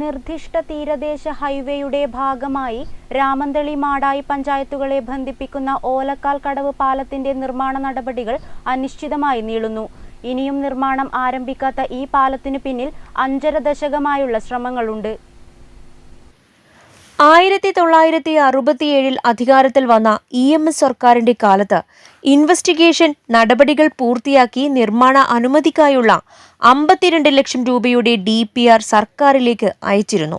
നിർദ്ദിഷ്ട തീരദേശ ഹൈവേയുടെ ഭാഗമായി രാമന്തളി മാടായി പഞ്ചായത്തുകളെ ബന്ധിപ്പിക്കുന്ന ഓലക്കാൽ കടവ് പാലത്തിന്റെ നിർമ്മാണ നടപടികൾ അനിശ്ചിതമായി നീളുന്നു. ഇനിയും നിർമ്മാണം ആരംഭിക്കാത്ത ഈ പാലത്തിനു പിന്നിൽ അഞ്ചര ദശകമായുള്ള ശ്രമങ്ങളുണ്ട്. ആയിരത്തി തൊള്ളായിരത്തി അറുപത്തിയേഴിൽ അധികാരത്തിൽ വന്ന ഇ എം എസ് സർക്കാരിന്റെ കാലത്ത് ഇൻവെസ്റ്റിഗേഷൻ നടപടികൾ പൂർത്തിയാക്കി നിർമ്മാണ അനുമതിക്കായുള്ള അമ്പത്തിരണ്ട് ലക്ഷം രൂപയുടെ ഡി പി ആർ സർക്കാരിലേക്ക് അയച്ചിരുന്നു.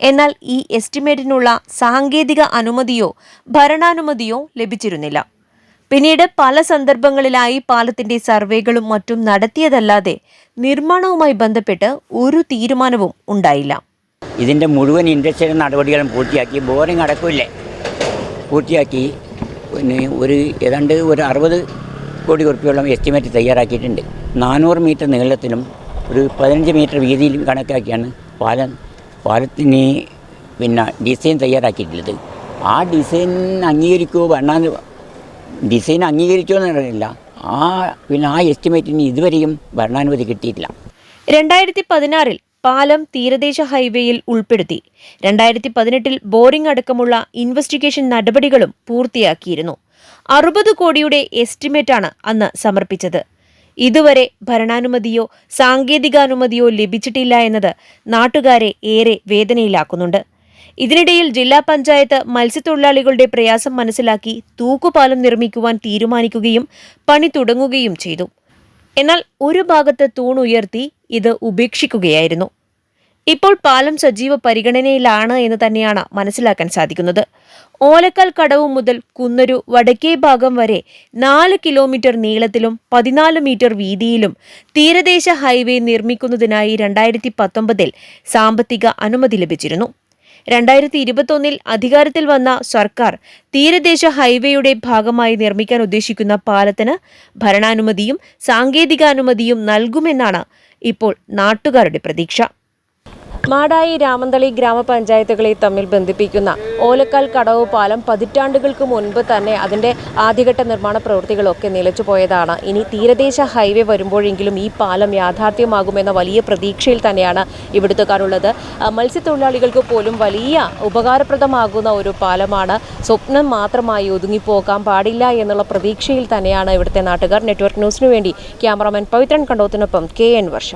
എന്നാൽ ഈ എസ്റ്റിമേറ്റിനുള്ള സാങ്കേതിക അനുമതിയോ ഭരണാനുമതിയോ ലഭിച്ചിരുന്നില്ല. പിന്നീട് പല സന്ദർഭങ്ങളിലായി പാലത്തിന്റെ സർവേകളും മറ്റും നടത്തിയതല്ലാതെ നിർമ്മാണവുമായി ബന്ധപ്പെട്ട് ഒരു തീരുമാനവും ഉണ്ടായില്ല. ഇതിന്റെ മുഴുവൻ ഇൻഡസ്ട്രിയൽ നടപടികളും പൂർത്തിയാക്കി. ബോറിംഗ് അടക്കമില്ലേ പൂർത്തിയാക്കി. പിന്നെ ഒരു ഏതാണ്ട് ഒരു അറുപത് കോടി ഉറുപ്പിയോളം എസ്റ്റിമേറ്റ് തയ്യാറാക്കിയിട്ടുണ്ട്. നാനൂറ് മീറ്റർ നീളത്തിലും ഒരു പതിനഞ്ച് മീറ്റർ വീതിയിലും കണക്കാക്കിയാണ് പാലം പാലത്തിന് പിന്നെ ഡിസൈൻ തയ്യാറാക്കിയിട്ടുള്ളത്. ആ ഡിസൈൻ അംഗീകരിക്കുമോ വേണ്ടാന്ന് ഡിസൈൻ അംഗീകരിച്ചോ എന്നറിയില്ല ആ പിന്നെ ആ എസ്റ്റിമേറ്റിന് ഇതുവരെയും ഭരണാനുമതി കിട്ടിയിട്ടില്ല. രണ്ടായിരത്തി പതിനാറിൽ പാലം തീരദേശ ഹൈവേയിൽ ഉൾപ്പെടുത്തി. രണ്ടായിരത്തി പതിനെട്ടിൽ ബോറിംഗ് അടക്കമുള്ള ഇൻവെസ്റ്റിഗേഷൻ നടപടികളും പൂർത്തിയാക്കിയിരുന്നു. അറുപത് കോടിയുടെ എസ്റ്റിമേറ്റാണ് അന്ന് സമർപ്പിച്ചത്. ഇതുവരെ ഭരണാനുമതിയോ സാങ്കേതികാനുമതിയോ ലഭിച്ചിട്ടില്ല എന്നത് നാട്ടുകാരെ ഏറെ വേദനയിലാക്കുന്നുണ്ട്. ഇതിനിടയിൽ ജില്ലാ പഞ്ചായത്ത് മത്സ്യത്തൊഴിലാളികളുടെ പ്രയാസം മനസ്സിലാക്കി തൂക്കുപാലം നിർമ്മിക്കുവാൻ തീരുമാനിക്കുകയും പണി തുടങ്ങുകയും ചെയ്തു. എന്നാൽ ഒരു ഭാഗത്ത് തൂണുയർത്തി ഇത് ഉപേക്ഷിക്കുകയായിരുന്നു. ഇപ്പോൾ പാലം സജീവ പരിഗണനയിലാണ് എന്ന് തന്നെയാണ് മനസ്സിലാക്കാൻ സാധിക്കുന്നത്. ഓലക്കാൽ കടവ് മുതൽ കുന്നരു വടക്കേ ഭാഗം വരെ നാല് കിലോമീറ്റർ നീളത്തിലും പതിനാല് മീറ്റർ വീതിയിലും തീരദേശ ഹൈവേ നിർമ്മിക്കുന്നതിനായി രണ്ടായിരത്തി പത്തൊമ്പതിൽ സാമ്പത്തിക അനുമതി ലഭിച്ചിരുന്നു. രണ്ടായിരത്തി ഇരുപത്തൊന്നിൽ അധികാരത്തിൽ വന്ന സർക്കാർ തീരദേശ ഹൈവേയുടെ ഭാഗമായി നിർമ്മിക്കാൻ ഉദ്ദേശിക്കുന്ന പാലത്തിന് ഭരണാനുമതിയും സാങ്കേതികാനുമതിയും നൽകുമെന്നാണ് ഇപ്പോൾ നാട്ടുകാരുടെ പ്രതീക്ഷ. മാടായി രാമന്തളി ഗ്രാമപഞ്ചായത്തുകളെ തമ്മിൽ ബന്ധിപ്പിക്കുന്ന ഓലക്കാൽ കടവ് പാലം പതിറ്റാണ്ടുകൾക്ക് മുൻപ് തന്നെ അതിന്റെ ആദ്യഘട്ട നിർമ്മാണ പ്രവൃത്തികളൊക്കെ നിലച്ചു പോയതാണ്. ഇനി തീരദേശ ഹൈവേ വരുമ്പോഴെങ്കിലും ഈ പാലം യാഥാർത്ഥ്യമാകുമെന്ന വലിയ പ്രതീക്ഷയിൽ തന്നെയാണ് ഇവിടുത്തുകാരുള്ളത്. മത്സ്യത്തൊഴിലാളികൾക്ക് പോലും വലിയ ഉപകാരപ്രദമാകുന്ന ഒരു പാലമാണ്. സ്വപ്നം മാത്രമായി ഒതുങ്ങിപ്പോകാൻ പാടില്ല എന്നുള്ള പ്രതീക്ഷയിൽ തന്നെയാണ് ഇവിടുത്തെ നാട്ടുകാർ. നെറ്റ്വർക്ക് ന്യൂസിനു വേണ്ടി ക്യാമറാമാൻ പവിത്രൻ കണ്ടോത്തിനൊപ്പം കെ എൻ വർഷ.